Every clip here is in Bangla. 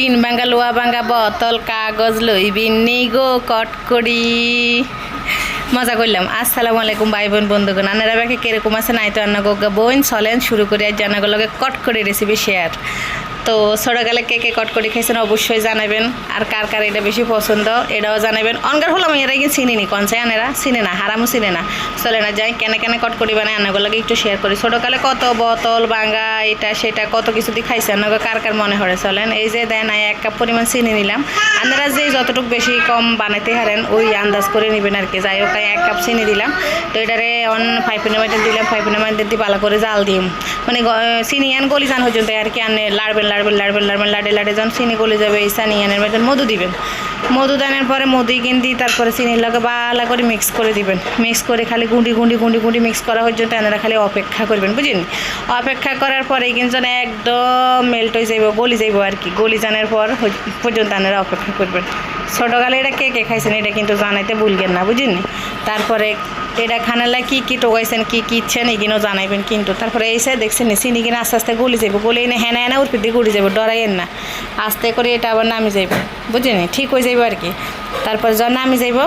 টিন ভাঙ্গা লোয়া ভাঙ্গা বোতল, কাগজ লইবি নিগো কটকড়ি। মজা করলাম। আসসালামু আলাইকুম ভাই বোন বন্ধুগণ। আনারা বাকি কেরকম আছে নাই তো আন্না গোগা বোন, চলেন শুরু করি জানাগুলো লগে কটকড়ি রেসিপি শেয়ার তো ছোটোকালে কে কে কটকড়ি খাইছেন অবশ্যই জানাবেন। আর কার কার এটা বেশি পছন্দ, এটাও জানাবেন। অনগার হলাম, এরা কি চিনিনি, কনসাই আনেরা, চিনে না, হারামও চিনে না। চলে না, যাই, কেনে কেনে কটকড়ি বানায় আনাগুলোকে একটু শেয়ার করি। ছোটোকালে কত বোতল ভাঙ্গা এটা, সেটা, কত কিছু দিয়ে খাইছে আনাগো কার কার মনে হরে চলেন, এই যে দেন এক কাপ পরিমাণ চিনি নিলাম। আপনারা যে যতটুকু বেশি কম বানাতে হারেন, ওই আন্দাজ করে নেবেন আর কি। যাই হোক এক কাপ চিনি দিলাম। তো এটারে অন ফাইফিনের মধ্যে দিলাম ফাইফিনের মধ্যে দিয়ে ভালো করে জাল দিম। মানে চিনি আন গলি জান পর্যন্ত, আর কি, আনে লাড়বেন। লাড়বেন লাড়বেন লাড়বেন, লাড়ে লাড়ে যখন চিনি গলে যাবে, এই সানি আনের মধ্যে মধু দিবেন। মধু দানের পরে মধু কিন্তু তারপরে চিনির লগে বালা করে মিক্স করে দিবেন। মিক্স করে খালি গুঁড়ি গুঁড়ি গুঁড়ি গুঁড়ি মিক্স করা পর্যন্ত তেনারা খালি অপেক্ষা করবেন, বুঝলেন? অপেক্ষা করার পরে কিন্তু একদম মেল্ট হয়ে যাইব, গলি যাইব আর কি। গলি জানার পর পর্যন্ত এনারা অপেক্ষা করবেন। ছোটোকালে এটা কে কে খাইছেন এটা কিন্তু জানাইতে ভুলবেন না বুঝলেন তারপরে এটা খানালা কি কি টোকাইছেন, কি কি ইচ্ছেন এগুলো জানাইবেন কিন্তু। তারপরে এই এসে দেখছেন চিনি কিনা আস্তে আস্তে গলি যাব গলি এনে হেনা হেনা উঠে দিয়ে গড়ি যাব ডরাইয়েন না। আস্তে করে এটা আবার নামি যাইব বুঝলেন ঠিক হয়ে যাইব আর কি তারপর যখন নামি যাইব,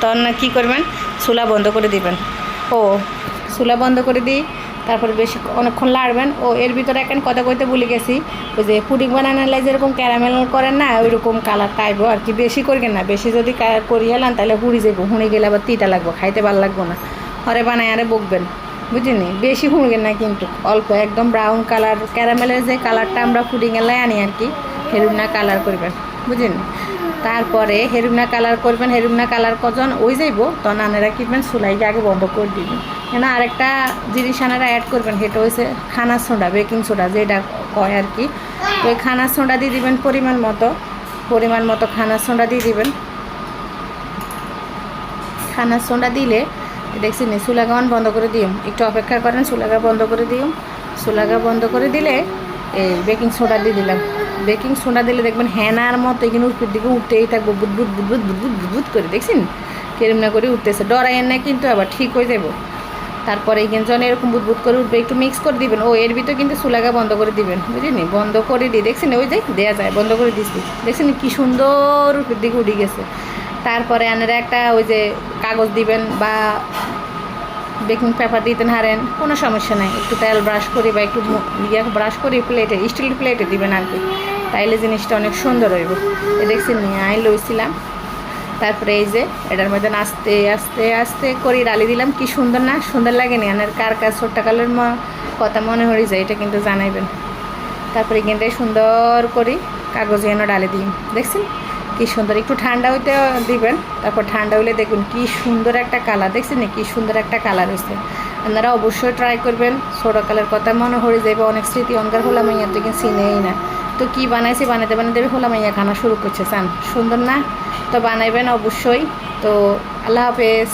তখন কি করবেন? চুলা বন্ধ করে দিবেন। ও, চুলা বন্ধ করে দিই। তারপরে বেশি অনেকক্ষণ লাড়বেন। ও এর ভিতরে এখন কথা কইতে ভুলে গেছি, ওই যে পুডিং বানানোর লাই যেরকম ক্যারামেল করেন না ওই রকম কালার টাইব আর কি বেশি করবেন না, বেশি যদি কা- করি হেলান তাহলে হুড়ি যাব হুঁড়ি গেলে আবার তিতা লাগবো, খাইতে ভালো লাগবো না। হরে বানায় আরে বকবেন বুঝিনি বেশি হুঁড়বেন না কিন্তু, অল্প একদম ব্রাউন কালার ক্যারামেলের যে কালারটা আমরা পুডিংয়ের লাই আনি আর কি হেরুম না কালার করবেন, বুঝলেন তারপরে হেরুমনা কালার করবেন, হেরুমনা কালার কজন, ওই যাইব তখন আনারা কিনবেন সুলাইকে আগে বন্ধ করে দিবেন। কেন আরেকটা জিনিস আনারা অ্যাড করবেন, সেটা হচ্ছে খানা সোডা বেকিং সোডা যেটা কয় আর কি। তো ওই খানা সোডা দিয়ে দিবেন পরিমাণ মতো পরিমাণ মতো খানা সোডা দিয়ে দিবেন। খানা সোডা দিলে দেখছি নি, চুলাগাওয়ান বন্ধ করে দিও একটু অপেক্ষা করেন সুলাগা বন্ধ করে দিও সুলাগা বন্ধ করে দিলে এই বেকিং সোডা দিয়ে দিলাম। বেকিং সোডা দিলে দেখবেন হ্যানার মতো এখানে উপর দিকে উঠতেই থাকব, বুদবুদ বুদবুদ বুদবুদ বুদবুদ করে, দেখছেন? কেরম না করে উঠতেছে। ডরাইয়েন না কিন্তু আবার ঠিক হয়ে যাব তারপরে যখন এরকম বুদবুদ করে উঠবে, একটু মিক্স করে দিবেন। ও, এর ভিতরে কিন্তু চুলাগা বন্ধ করে দিবেন বুঝলি বন্ধ করে দিই দেখছেন? ওই যে দেওয়া যায়, বন্ধ করে দিচ্ছি দেখছেন কি সুন্দর দিকে উঠে গেছে। তারপরে আনারা একটা ওই যে কাগজ দিবেন বা বেকিং পেপার দিতেন হারেন কোনো সমস্যা নাই। একটু তেল ব্রাশ করি বা একটু ইয়ে ব্রাশ করি প্লেটে স্টিল প্লেটে দিবেন আর কি। তাইলে জিনিসটা অনেক সুন্দর হইব। এ দেখছেন নিয়ে আই লইছিলাম তারপরে এই যে এটার মধ্যে আস্তে আস্তে আস্তে করে ডালি দিলাম। কি সুন্দর না, সুন্দর লাগে নি আনের কার কার ছোট্টকালের ম- কথা মনে হয়ে যায়, এটা কিন্তু জানাইবেন। তারপরে এখানটায় সুন্দর করে কাগজে এনে ডালে দিই দেখছেন? কি সুন্দর, একটু ঠান্ডা হইতে দিবেন। তারপর ঠান্ডা হইলে দেখুন কি সুন্দর একটা কালার। দেখছেন না? কি সুন্দর একটা কালার হয়েছে আপনারা অবশ্যই ট্রাই করবেন। ছোটোকালের কথা মনে হয়ে যাবে অনেক স্মৃতি, অনকার হলাম মাইয়া তো কিন্তু চিনেই না। তো কি বানাইছি বানাতে বানাইতে হলাম মাইয়া খানা শুরু করছে, চান? সুন্দর না? তো বানাইবেন অবশ্যই। তো আল্লাহ হাফেজ।